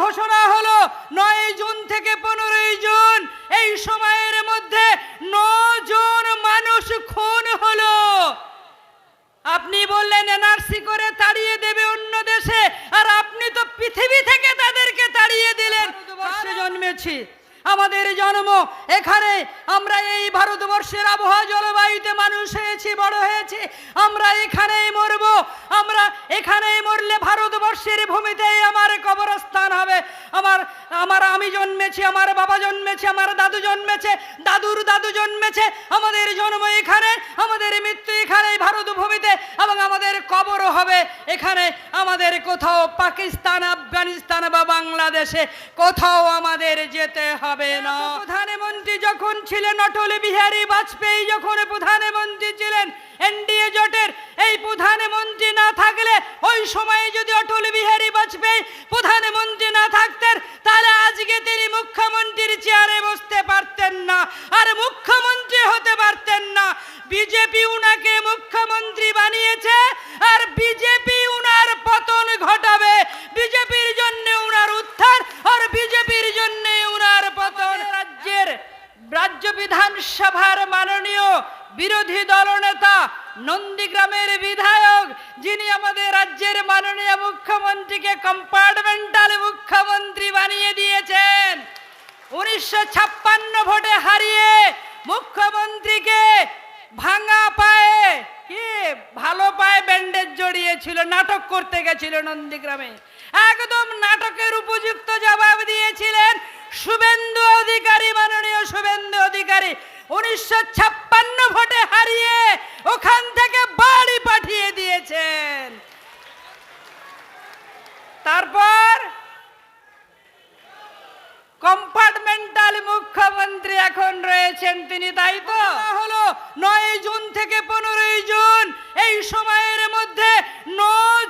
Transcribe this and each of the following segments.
ঘোষণা হলো নয় জুন থেকে পনেরোই জুন এই সময়ের মধ্যে জন মানুষ খুন হলো আপনি বললেন এনআরসি করে তাড়িয়ে দেবে অন্য দেশে আর আপনি তো পৃথিবী থেকে তাদেরকে তাড়িয়ে দিলেন ভারতবর্ষে জন্মেছি আমাদের জন্ম এখানে আমরা এই ভারতবর্ষের আবহাওয়া জলবায়ুতে মানুষ হয়েছি, বড় হয়েছে। আমরা এখানেই মরব। আমরা এখানেই মরলে ভারতবর্ষের ভূমিতেই আমার কবরস্থান হবে। আমার আমার আমি জন্মেছি, আমার বাবা জন্মেছে, আমার দাদু জন্মেছে, দাদুর দাদু জন্মেছে, আমাদের জন্ম এখানে, আমাদের মৃত্যু এখানেই ভারত ভূমিতে এবং আমাদের কবরও হবে এখানে। আমাদের কোথাও পাকিস্তান, আফগানিস্তান বা বাংলাদেশে কোথাও আমাদের যেতে হবে না। প্রধানমন্ত্রী যখন ছিলেন, অটল বিহারী বাজপেয়ী যখন প্রধানমন্ত্রী ছিলেন এনডিএ জোটের এই প্রধানমন্ত্রী না থাকলে ওই সময়ে যদি অটল বিহারী বাজপেয়ী প্রধানমন্ত্রী না থাকতেন, তাহলে আজকে তিনি মুখ্যমন্ত্রীর চেয়ারে বসতে পারতেন না আর মুখ্যমন্ত্রী হতে পারতেন না বিজেপি উনাকে মুখ্যমন্ত্রী বানিয়েছে আর বিজেপি উনার পতন ঘটাবে বিজেপির জন্য উনার উত্থান আর বিজেপির জন্য উনার পতন রাজ্যের রাজ্য বিধানসভার মাননীয় বিরোধী দলনেতা নন্দীগ্রামের বিধায়ক যিনি আমাদের রাজ্যের মাননীয় মুখ্যমন্ত্রীকে কম্পার্টমেন্টাল মুখ্যমন্ত্রী বানিয়ে দিয়েছেন। উনিশশো ছাপ্পান্ন ভোটে হারিয়ে মুখ্যমন্ত্রীকে ভাঙা পায়ে কি ভালো পায়ে ব্যান্ডেজ জড়িয়েছিল, নাটক করতে গেছিল নন্দীগ্রামে। একদম নাটকের উপযুক্ত জবাব দিয়েছিলেন শুভেন্দু অধিকারী মাননীয় শুভেন্দু অধিকারী উনিশশো ছাপ্পান্ন ভোটে হারিয়ে ওখান থেকে বাড়ি পাঠিয়ে দিয়েছেন তারপর কম্পার্টমেন্টাল মুখ্যমন্ত্রী এখন রয়েছেন তিনি তাই তো হলো নয় জুন থেকে পনেরোই জুন এই সময়ের মধ্যে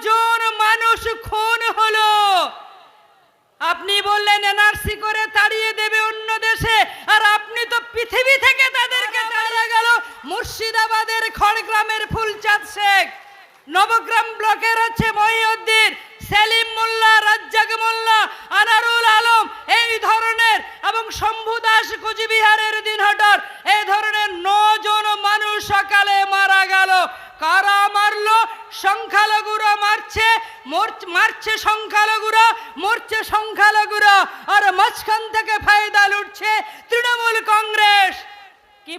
জন মানুষ খুন হলো আপনি এনআরসি করে তাড়িয়ে দেবে অন্য দেশে। আর আপনি তো পৃথিবী থেকে তাদেরকে তাড়িয়ে গেল। মুর্শিদাবাদের খড়গ্রামের ফুলচাঁদ শেখ, নবগ্রাম ব্লকের হচ্ছে মহিউদ্দিন, সেলিম মোল্লা, রাজ্জাক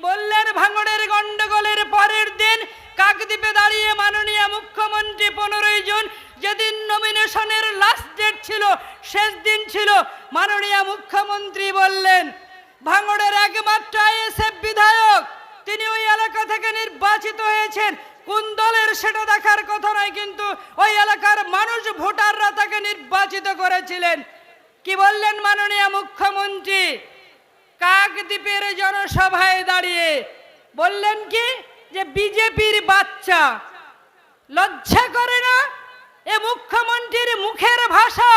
কি বললেন ভাঙড়ের গন্ডগোলের পরের দিন কাকদ্বীপে দাঁড়িয়ে মাননীয় মুখ্যমন্ত্রী পনেরোই জুন যেদিন নমিনেশনের লাস্ট ডেট ছিল, শেষ দিন ছিল, মাননীয় মুখ্যমন্ত্রী বললেন, ভাঙড়ের একমাত্র আইএসএফ বিধায়ক, তিনি ওই এলাকা থেকে নির্বাচিত হয়েছেন। কোন দলের সেটা দেখার কথা নয়, কিন্তু ওই এলাকার মানুষ ভোটাররা তাকে নির্বাচিত করেছিলেন। কি বললেন মাননীয় মুখ্যমন্ত্রী? কাকদ্বীপের জনসভায় দাঁড়িয়ে বললেন কি যে বিজেপির বাচ্চা, লজ্জা করে না? এ মুখ্যমন্ত্রীর মুখের ভাষা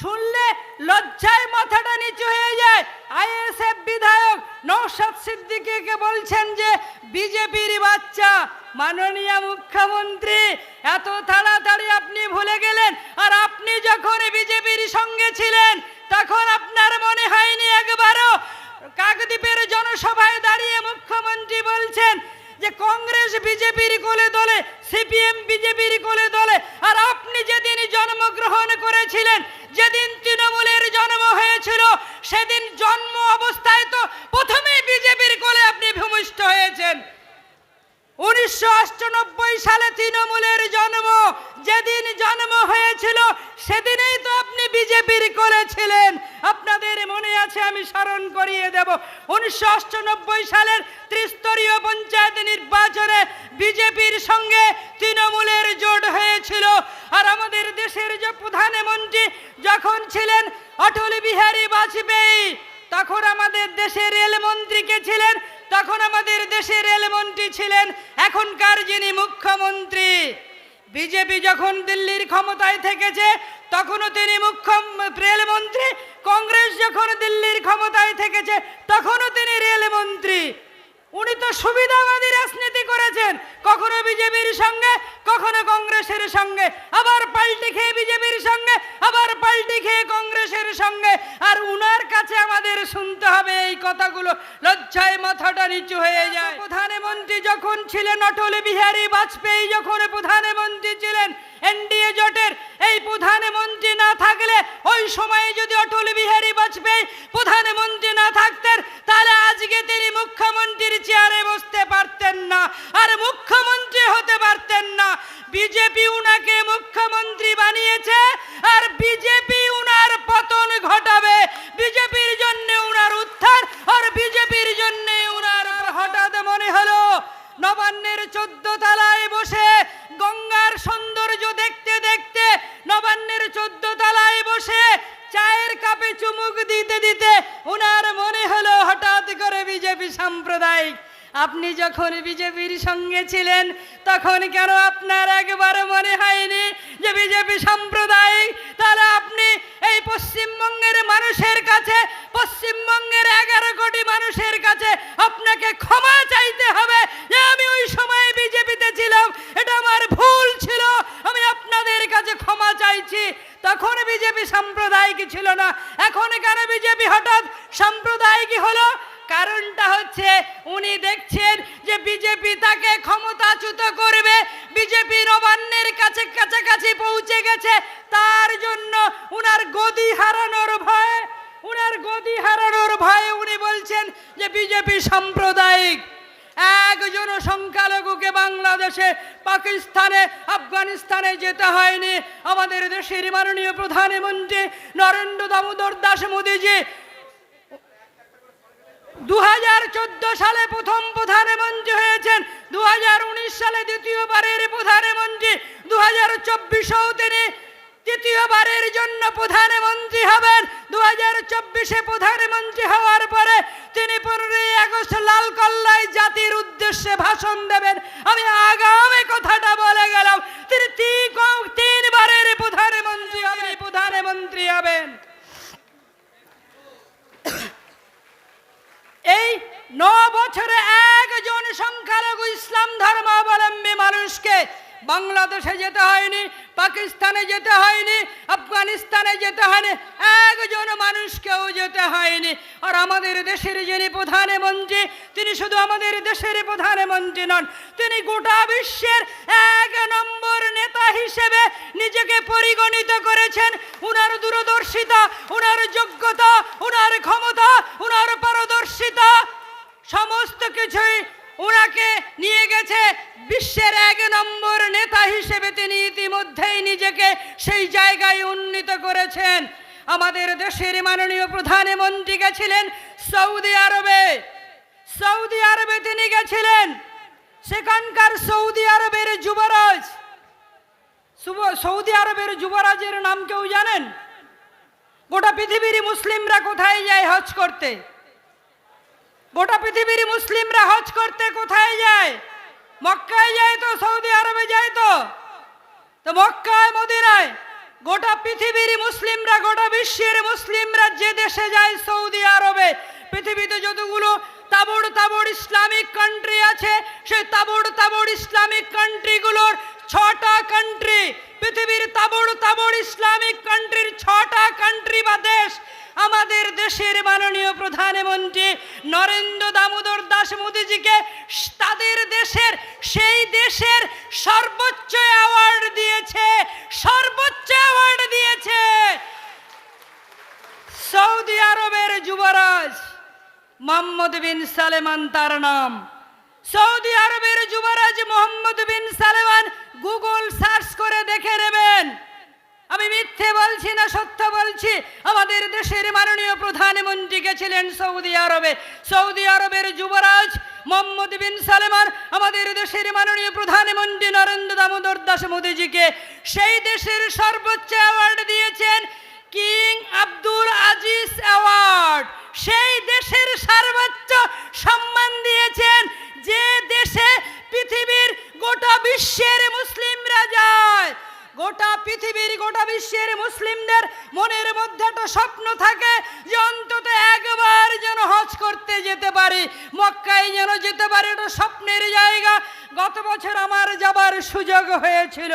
শুনলে লজ্জায় মাথাটা নিচু হয়ে যায়। আইএসএফ বিধায়ক নৌশাদ সিদ্দিকীকে বলছেন যে বিজেপির বাচ্চা, মাননীয় মুখ্যমন্ত্রী, এত তাড়াতাড়ি আপনি ভুলে গেলেন। আর আপনি যখন বিজেপির সঙ্গে ছিলেন তখন আপনার মনে হয়নি একবারও? কাকদ্বীপের জনসভায় দাঁড়িয়ে মুখ্যমন্ত্রী বলছেন যে কংগ্রেস বিজেপির কোলে দলে, সিপিএম বিজেপির কোলে দলে, আর আপনি যেদিন জন্মগ্রহণ করেছিলেন, যেদিন তৃণমূলের জন্ম হয়েছিল, সেদিন জন্ম অবস্থায় তো প্রথমেই বিজেপির কোলে আপনি ভূমিষ্ঠ হয়েছেন উনিশশো আটানব্বই সালে তৃণমূলের জন্ম, যেদিন জন্ম হয়েছিল, সেদিনেই তো আপনি বিজেপির করেছিলেন আপনাদের মনে আছে, আমি স্মরণ করিয়ে দেব, উনিশশো আটানব্বই সালের ত্রিস্তরীয় পঞ্চায়েত নির্বাচনে বিজেপির সঙ্গে তৃণমূলের জোট হয়েছিল। আর আমাদের দেশের যে প্রধানমন্ত্রী যখন ছিলেন, অটল বিহারী বাজপেয়ী, তখন আমাদের দেশের রেলমন্ত্রী কে ছিলেন? তখন আমাদের দেশের রেলমন্ত্রী ছিলেন এখনকার যিনি মুখ্যমন্ত্রী, বিজেপি যখন দিল্লির ক্ষমতায় থেকেছে, তখনও তিনি মুখ্য রেলমন্ত্রী কংগ্রেস যখন দিল্লির ক্ষমতায় থেকেছে, তখনও তিনি রেলমন্ত্রী উনি তো সুবিধাবাদী রাজনীতি করেছেন। কখনো বিজেপির সঙ্গে, কখনো কংগ্রেসের সঙ্গে। আবার পাল্টি খেয়ে বিজেপির সঙ্গে, আবার পাল্টি খেয়ে কংগ্রেস সঙ্গে, আর উনার কাছে আমাদের শুনতে হবে এই কথাগুলো। লজ্জায় মাথাটা নিচু হয়ে যায়। প্রধানমন্ত্রী যখন ছিলেন, অটল বিহারী বাজপেয়ী যখন প্রধানমন্ত্রী ছিলেন, এনডিএ জোটের এই প্রধানমন্ত্রী না থাকলে, ওই সময়ে যদি অটল বিহারী বাজপেয়ী প্রধানমন্ত্রী না থাকতেন, তাহলে আজকে তিনি মুখ্যমন্ত্রীর আপনি যখন বিজেপির সঙ্গে ছিলেন, তখন কেন আপনার একবার মনে হয়নি যে বিজেপি সাম্প্রদায়িক? তাহলে আপনি এই পশ্চিমবঙ্গের মানুষের কাছে, পশ্চিমবঙ্গের এগারো কোটি মানুষের কাছে আপনাকে ক্ষমা চাইতে হবে যে আমি ওই সময় বিজেপিতে ছিলাম এটা আমার ভুল ছিল আমি আপনাদের কাছে ক্ষমা চাইছি তখন বিজেপি সাম্প্রদায়িক ছিল না এখন কেন বিজেপি হঠাৎ সাম্প্রদায়িক হলো কারণটা হচ্ছে উনি দেখছেন যে বিজেপি তাকে ক্ষমতাচ্যুত করবে বিজেপি নবান্নের কাছে কাছাকাছি পৌঁছে গেছে, তার জন্য উনার গদি হারানোর ভয়ে, উনার গদি হারানোর ভয়ে উনি বলছেন যে বিজেপি সাম্প্রদায়িক, একজন সংখ্যালঘুকে বাংলাদেশে, পাকিস্তানে, আফগানিস্তানে যেতে হয়নি। আমাদের দেশের মাননীয় প্রধানমন্ত্রী নরেন্দ্র দামোদর দাস মোদীজি দু সালে প্রথম প্রধানমন্ত্রী হয়েছেন দু হাজার উনিশ সালে দ্বিতীয়বারের প্রধানমন্ত্রী দু হাজার তিনি তৃতীয়বারের জন্য প্রধানমন্ত্রী হবেন। দু হাজার চব্বিশে প্রধানমন্ত্রী হওয়ার পরে তিনি পনেরোই আগস্ট লাল কল্লায় জাতির উদ্দেশ্যে ভাষণ দেবেন। আমি আগামী কথাটা বলে গেলাম, তিন- তিনবারের প্রধানমন্ত্রী হবেন প্রধানমন্ত্রী হবেন। এই ন বছরে একজন সংখ্যালঘু ইসলাম ধর্মাবলম্বী মানুষকে বাংলাদেশে যেতে হয়নি, পাকিস্তানে যেতে হয়নি, আফগানিস্তানে যেতে হয়নি, একজন মানুষকেও যেতে হয়নি। আর আমাদের দেশের যিনি প্রধানমন্ত্রী, তিনি শুধু আমাদের দেশের প্রধানমন্ত্রী নন, তিনি গোটা বিশ্বের এক নম্বর নেতা হিসেবে নিজেকে পরিগণিত করেছেন। উনার দূরদর্শিতা, উনার যোগ্যতা, উনার ক্ষমতা, উনার পারদর্শিতা। ওনাকে নিয়ে গেছে বিশ্বের এক নম্বর নেতা হিসেবে তিনি ইতিমধ্যেই নিজেকে সেই জায়গায় উন্নীত করেছেন। আমাদের দেশের মাননীয় প্রধানমন্ত্রী গেছিলেন সৌদি আরবে। সৌদি আরবে তিনি গেছিলেন। সেখানকার সৌদি আরবের যুবরাজ। সৌদি আরবের যুবরাজের নাম কেউ জানেন? গোটা পৃথিবীর মুসলিমরা কোথায় যায় হজ করতে? গোটা পৃথিবীর মুসলিমরা হজ করতে কোথায় যায়? মক্কায় যায় তো, সৌদি আরবে যায় তো? তো মক্কায়, মদিনায় গোটা পৃথিবীর মুসলিমরা, গোটা বিশ্বের মুসলিমরা যে দেশে যায় সৌদি আরবে, পৃথিবীতে যতগুলো তাবড় তাবড় ইসলামিক কান্ট্রি আছে, সেই তাবড় তাবড় ইসলামিক কান্ট্রিগুলোর ছটা কান্ট্রি পৃথিবীর তাবড় তাবড় ইসলামিক কান্ট্রির ছটা কান্ট্রি বা দেশ, আমাদের দেশের মাননীয় প্রধানমন্ত্রী নরেন্দ্র দামোদর দাস মোদীজিকে তাদের দেশের, সেই দেশের সর্বোচ্চ অ্যাওয়ার্ড দিয়েছে, সর্বোচ্চ অ্যাওয়ার্ড দিয়েছে। সৌদি আরবের যুবরাজ মোহাম্মদ বিন সালেমান তার নাম। সৌদি আরবের যুবরাজ Mohammed bin Salman Google search করে দেখে নেবেন। আমি মিথ্যে বলছি না, সত্য বলছি। আমাদের দেশের মাননীয় প্রধানমন্ত্রী গেছিলেন সৌদি আরবে। সৌদি আরবের যুবরাজ মোহাম্মদ বিন সালেমান, আমাদের দেশের মাননীয় প্রধানমন্ত্রী নরেন্দ্র দামোদর দাস মোদীজিকে। সেই দেশের সর্বোচ্চ অ্যাওয়ার্ড দিয়েছেন কিং আব্দুল আজিজ অ্যাওয়ার্ড সেই দেশের সর্বোচ্চ সম্মান দিয়েছেন যে দেশে পৃথিবীর গোটা বিশ্বের পৃথিবীর গোটা বিশ্বের মুসলিমদের মনের মধ্যে একটা স্বপ্ন থাকে যে অন্তত একবার যেন হজ করতে যেতে পারি, মক্কায় যেন যেতে পারে, এটা স্বপ্নের জায়গা। গত বছর আমার যাবার সুযোগ হয়েছিল।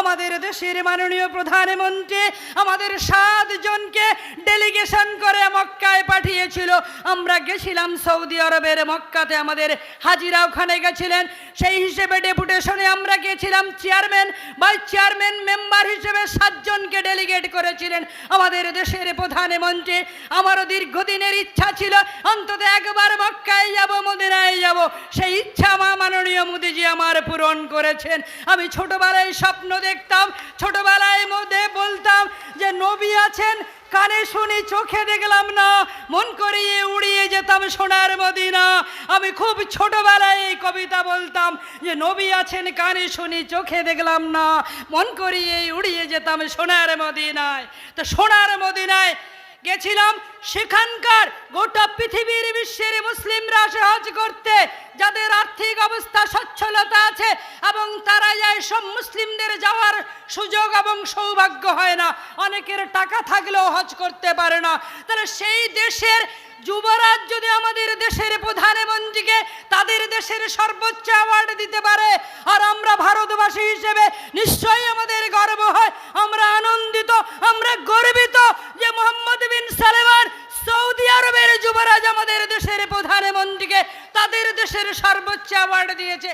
আমাদের দেশের মাননীয় প্রধানমন্ত্রী আমাদের সাতজনকে ডেলিগেশন করে মক্কায় পাঠিয়েছিল। আমরা গেছিলাম সৌদি আরবের মক্কাতে, আমাদের হাজিরা ওখানে গেছিলেন। সেই হিসেবে ডেপুটেশনে আমরা গেছিলাম। চেয়ারম্যান বা চেয়ারম্যান মেম্বার হিসেবে সাতজনকে ডেলিগেট করেছিলেন আমাদের দেশের প্রধানমন্ত্রী। আমারও দীর্ঘদিনের ইচ্ছা ছিল, অন্তত একবার মক্কায় যাব, মদিনায় যাব। সেই ইচ্ছা আমার মাননীয় মোদীজি আমার পূরণ করেছেন। আমি ছোটবেলায় স্বপ্ন দেখতাম, ছোটবেলায় মধ্যে বলতাম যে, নবী আছেন, কানে শুনি, চোখে দেখলাম না, মন করিয়ে উড়িয়ে যেতাম সোনার মদিনা। আমি খুব ছোটবেলায় এই কবিতা বলতাম যে, নবী আছেন, কানে শুনি, চোখে দেখলাম না, মন করিয়ে উড়িয়ে যেতাম সোনার মদিনায়। তো সোনার মদিনায় গেছিলাম সেখানকার গোটা পৃথিবীর বিশ্বের মুসলিমরা আসে হজ করতে, যাদের আর্থিক অবস্থা সচ্ছলতা আছে এবং তারা যায় সব মুসলিমদের যাওয়ার সুযোগ এবং সৌভাগ্য হয় না। অনেকের টাকা থাকলেও হজ করতে পারে না। তাহলে সেই দেশের যুবরাজ যদি আমাদের দেশের প্রধানমন্ত্রীকে তাদের দেশের সর্বোচ্চ অ্যাওয়ার্ড দিতে পারে, আর আমরা ভারতবাসী হিসেবে নিশ্চয়ই আমাদের গর্ব হয়। আমরা আনন্দিত, আমরা গর্বিত যে মোহাম্মদ বিন সালেমান সৌদি আরবের যুবরাজ আমাদের দেশের প্রধানমন্ত্রীকে তাদের দেশের সর্বোচ্চ অ্যাওয়ার্ড দিয়েছে।